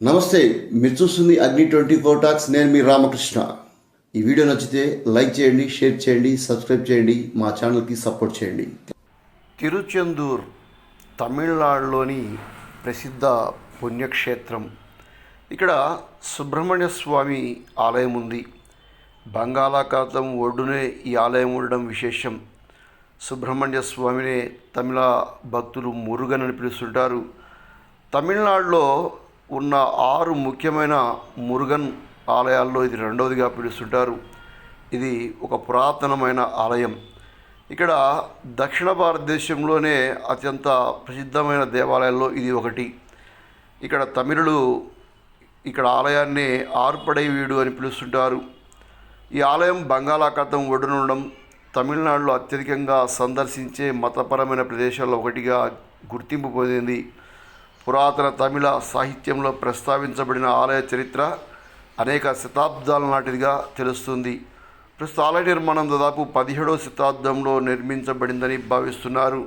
నమస్తే మీరు చూస్తుంది అగ్ని ట్వంటీ ఫోర్ టాక్స్ నేను మీ రామకృష్ణ. ఈ వీడియో నచ్చితే లైక్ చేయండి షేర్ చేయండి సబ్స్క్రైబ్ చేయండి మా ఛానల్కి సపోర్ట్ చేయండి. తిరుచెందూర్ తమిళనాడులోని ప్రసిద్ధ పుణ్యక్షేత్రం. ఇక్కడ సుబ్రహ్మణ్య స్వామి ఆలయం ఉంది. బంగాళాఖాతం ఒడ్డునే ఈ ఆలయం ఉండడం విశేషం. సుబ్రహ్మణ్య స్వామినే తమిళ భక్తులు మురుగన్ అని పిలుస్తుంటారు. తమిళనాడులో ఉన్న ఆరు ముఖ్యమైన మురుగన్ ఆలయాల్లో ఇది రెండవదిగా పిలుస్తుంటారు. ఇది ఒక పురాతనమైన ఆలయం. ఇక్కడ దక్షిణ భారతదేశంలోనే అత్యంత ప్రసిద్ధమైన దేవాలయాల్లో ఇది ఒకటి. ఇక్కడ తమిళులు ఇక్కడ ఆలయాన్ని ఆర్పడై వీడు అని పిలుస్తుంటారు. ఈ ఆలయం బంగాళాఖాతం ఒడ్డునుండడం తమిళనాడులో అత్యధికంగా సందర్శించే మతపరమైన ప్రదేశాల్లో ఒకటిగా గుర్తింపు పొందింది. పురాతన తమిళ సాహిత్యంలో ప్రస్తావించబడిన ఆలయ చరిత్ర అనేక శతాబ్దాల నాటిదిగా తెలుస్తుంది. ప్రస్తుత ఆలయ నిర్మాణం దాదాపు పదిహేడవ శతాబ్దంలో నిర్మించబడిందని భావిస్తున్నారు.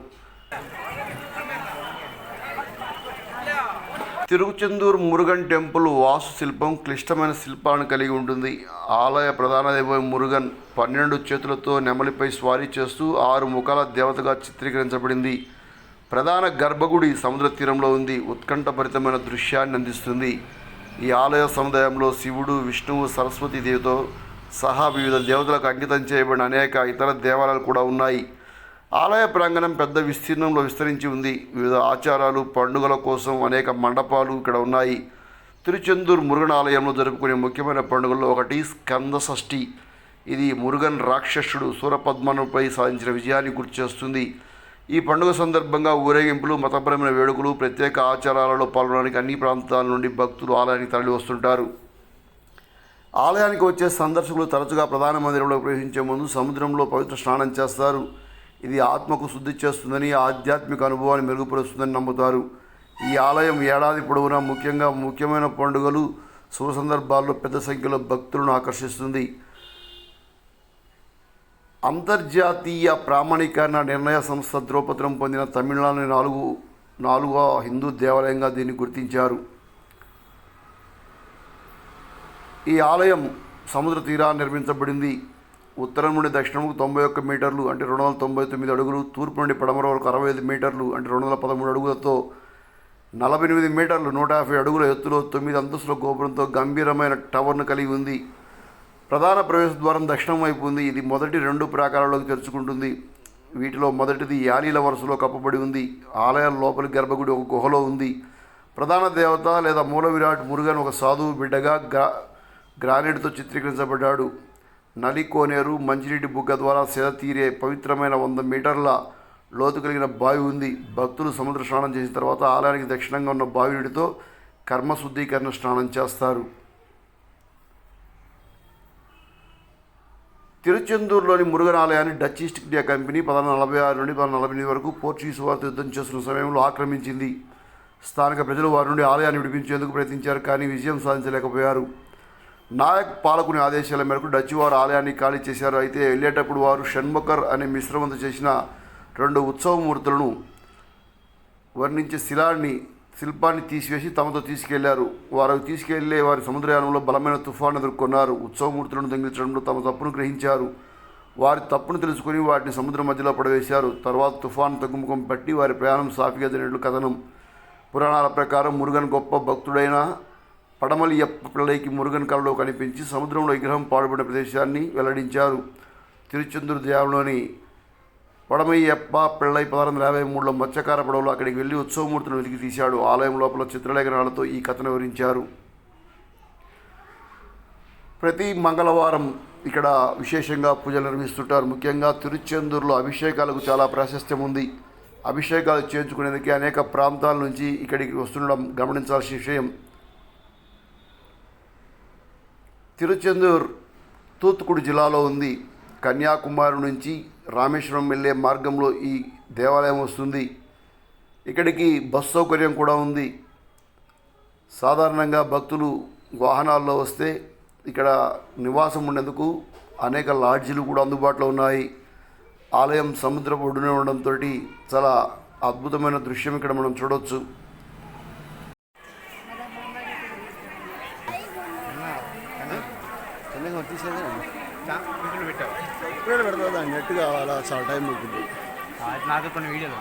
తిరుగుచెందూర్ మురుగన్ టెంపుల్ వాస్తు శిల్పం క్లిష్టమైన శిల్పాలను కలిగి ఉంటుంది. ఆలయ ప్రధాన దైవం మురుగన్ పన్నెండు చేతులతో నెమలిపై స్వారీ చేస్తూ ఆరు ముఖాల దేవతగా చిత్రీకరించబడింది. ప్రధాన గర్భగుడి సముద్ర తీరంలో ఉంది. ఉత్కంఠభరితమైన దృశ్యాన్ని అందిస్తుంది. ఈ ఆలయ సముదాయంలో శివుడు విష్ణువు సరస్వతి దేవితో సహా వివిధ దేవతలకు అంకితం చేయబడిన అనేక ఇతర దేవాలయాలు కూడా ఉన్నాయి. ఆలయ ప్రాంగణం పెద్ద విస్తీర్ణంలో విస్తరించి ఉంది. వివిధ ఆచారాలు పండుగల కోసం అనేక మండపాలు ఇక్కడ ఉన్నాయి. తిరుచెందూర్ మురుగన్ ఆలయంలో జరుపుకునే ముఖ్యమైన పండుగల్లో ఒకటి స్కంద షష్ఠి. ఇది మురుగన్ రాక్షసుడు సూరపద్మనుపై సాధించిన విజయాన్ని గుర్తు చేస్తుంది. ఈ పండుగ సందర్భంగా ఊరేగింపులు మతపరమైన వేడుకలు ప్రత్యేక ఆచారాలలో పాల్గొనడానికి అన్ని ప్రాంతాల నుండి భక్తులు ఆలయానికి తరలి వస్తుంటారు. ఆలయానికి వచ్చే సందర్శకులు తరచుగా ప్రధాన మందిరంలో ప్రవేశించే ముందు సముద్రంలో పవిత్ర స్నానం చేస్తారు. ఇది ఆత్మకు శుద్ధి చేస్తుందని ఆధ్యాత్మిక అనుభవాన్ని మెరుగుపరుస్తుందని నమ్ముతారు. ఈ ఆలయం ఏడాది పొడవునా ముఖ్యంగా ముఖ్యమైన పండుగలు శుభ సందర్భాల్లో పెద్ద సంఖ్యలో భక్తులను ఆకర్షిస్తుంది. అంతర్జాతీయ ప్రామాణీకరణ నిర్ణయ సంస్థ ద్రోపత్రం పొందిన తమిళనాడుని నాలుగు నాలుగో హిందూ దేవాలయంగా దీన్ని గుర్తించారు. ఈ ఆలయం సముద్ర తీరాన్ని నిర్మించబడింది. ఉత్తరం నుండి దక్షిణంకు తొంభై ఒక్క మీటర్లు అంటే రెండు వందల తొంభై తొమ్మిది అడుగులు తూర్పు నుండి పడమర వరకు అరవై ఐదు మీటర్లు అంటే రెండు వందల పదమూడు అడుగులతో నలభై ఎనిమిది మీటర్లు నూట యాభై అడుగుల ఎత్తులో తొమ్మిది అంతస్తుల గోపురంతో గంభీరమైన టవర్ను కలిగి ఉంది. ప్రధాన ప్రవేశ ద్వారం దక్షిణం వైపు ఉంది. ఇది మొదటి రెండు ప్రాకారాల్లోకి తెరుచుకుంటుంది. వీటిలో మొదటిది యాలీల వరుసలో కప్పబడి ఉంది. ఆలయం లోపలి గర్భగుడి ఒక గుహలో ఉంది. ప్రధాన దేవత లేదా మూల విరాట్ మురుగన్ ఒక సాధువు బిడ్డగా గ్రా గ్రానైట్తో చిత్రీకరించబడ్డాడు. నలి కోనేరు మంచినీటి బుగ్గ ద్వారా సేద తీరే పవిత్రమైన వంద మీటర్ల లోతు కలిగిన బావి ఉంది. భక్తులు సముద్ర స్నానం చేసిన తర్వాత ఆలయానికి దక్షిణంగా ఉన్న బావి నీటితో కర్మశుద్ధీకరణ స్నానం చేస్తారు. తిరుచెందూరులోని మురుగన్ ఆలయాన్ని డచ్ ఈస్ట్ ఇండియా కంపెనీ పదహారు నలభై ఆరు నుండి పదహారు నలభై ఎనిమిది వరకు పోర్చుగీస్ వారితో యుద్ధం చేస్తున్న సమయంలో ఆక్రమించింది. స్థానిక ప్రజలు వారి నుండి ఆలయాన్ని విడిపించేందుకు ప్రయత్నించారు కానీ విజయం సాధించలేకపోయారు. నాయక్ పాలకుని ఆదేశాల మేరకు డచ్ వారు ఆలయాన్ని ఖాళీ చేశారు. అయితే వెళ్ళేటప్పుడు వారు షణ్ముఖర్ అనే మిశ్రమంతో చేసిన రెండు ఉత్సవమూర్తులను వర్ణించే శిలాన్ని శిల్పాన్ని తీసివేసి తమతో తీసుకెళ్ళారు. వారు తీసుకెళ్ళే వారి సముద్రయానంలో బలమైన తుఫాను ఎదుర్కొన్నారు. ఉత్సవమూర్తులను దొంగిలించడంలో తమ తప్పును గ్రహించారు. వారి తప్పును తెలుసుకుని వాటిని సముద్రం మధ్యలో పడవేశారు. తర్వాత తుఫాను తగ్గుముఖం పట్టి వారి ప్రయాణం సాఫీగా జరిగినట్లు కథనం. పురాణాల ప్రకారం మురుగన్ గొప్ప భక్తుడైన పడమలియప్ప పిల్లలకి మురుగన్ కళలో కనిపించి సముద్రంలో విగ్రహం పాడుబడిన ప్రదేశాన్ని వెల్లడించారు. తిరుచెందూరు దేవంలోని పడమయ్యప్ప పిళ్ళై పదహారు వందల యాభై మూడులో మత్స్యకార పడవలో అక్కడికి వెళ్ళి ఉత్సవమూర్తిని వెలికి తీశాడు ఆలయం లోపల చిత్రలేఖనాలతో ఈ కథను వివరించారు. ప్రతి మంగళవారం ఇక్కడ విశేషంగా పూజలు నిర్వహిస్తుంటారు. ముఖ్యంగా తిరుచెందూరులో అభిషేకాలకు చాలా ప్రాశస్త్యం ఉంది. అభిషేకాలు చేర్చుకునేందుకు అనేక ప్రాంతాల నుంచి ఇక్కడికి వస్తుండడం గమనించాల్సిన విషయం. తిరుచెందూర్ తూత్తుకుడి జిల్లాలో ఉంది. కన్యాకుమారి నుంచి రామేశ్వరం వెళ్ళే మార్గంలో ఈ దేవాలయం వస్తుంది ఇక్కడికి బస్ సౌకర్యం కూడా ఉంది సాధారణంగా భక్తులు వాహనాల్లో వస్తే ఇక్కడ నివాసం ఉండేందుకు అనేక లాడ్జీలు కూడా అందుబాటులో ఉన్నాయి ఆలయం సముద్ర ఒడ్డున ఉండడంతో చాలా అద్భుతమైన దృశ్యం ఇక్కడ మనం చూడవచ్చు వీడియోలు పెట్టావు ఇప్పుడు పెడతా దాన్ని నెట్ కావాలా చాలా టైం పడుతుంది నాకు కొన్ని వీడియోలు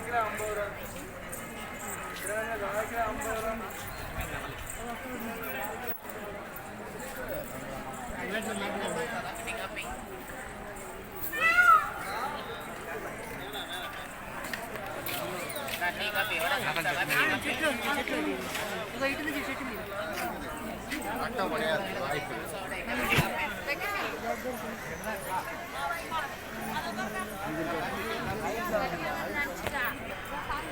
கிலோ ஐம்பது ரூபா கிராமில் நாலு கிலோ ஐம்பது ரூபா வாய்ப்பு